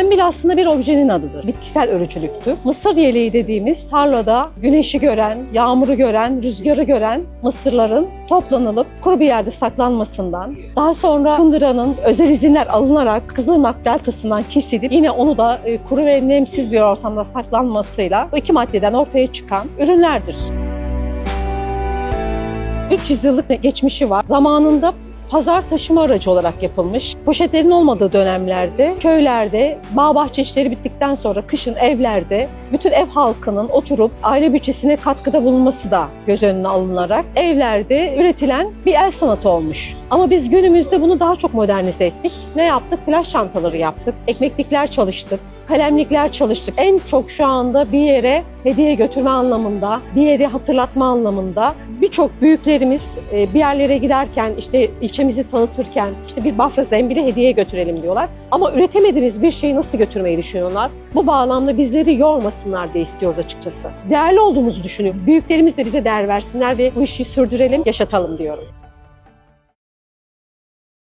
Zembil aslında bir objenin adıdır. Bitkisel örücülüktür. Mısır yeleği dediğimiz tarlada güneşi gören, yağmuru gören, rüzgarı gören mısırların toplanılıp kuru bir yerde saklanmasından, daha sonra kundıranın özel izinler alınarak Kızılırmak deltasından kesilip yine onu da e, kuru ve nemsiz bir ortamda saklanmasıyla bu iki maddeden ortaya çıkan ürünlerdir. 300 yıllık geçmişi var. Zamanında pazar taşıma aracı olarak yapılmış. Poşetlerin olmadığı dönemlerde köylerde bağ bahçe işleri bittikten sonra kışın evlerde bütün ev halkının oturup aile bütçesine katkıda bulunması da göz önüne alınarak evlerde üretilen bir el sanatı olmuş. Ama biz günümüzde bunu daha çok modernize ettik. Ne yaptık? Flash çantaları yaptık. Ekmeklikler çalıştık. Kalemlikler çalıştık. En çok şu anda bir yere hediye götürme anlamında, bir yeri hatırlatma anlamında birçok büyüklerimiz e, bir yerlere giderken işte ilçemizi tanıtırken işte bir bafra zembili hediye götürelim diyorlar. Ama üretemediğimiz bir şeyi nasıl götürmeyi düşünüyorlar? Bu bağlamda bizleri yormasınlar diye istiyoruz açıkçası. Değerli olduğumuzu düşünüyorum. Büyüklerimiz de bize değer versinler ve bu işi sürdürelim, yaşatalım diyorum.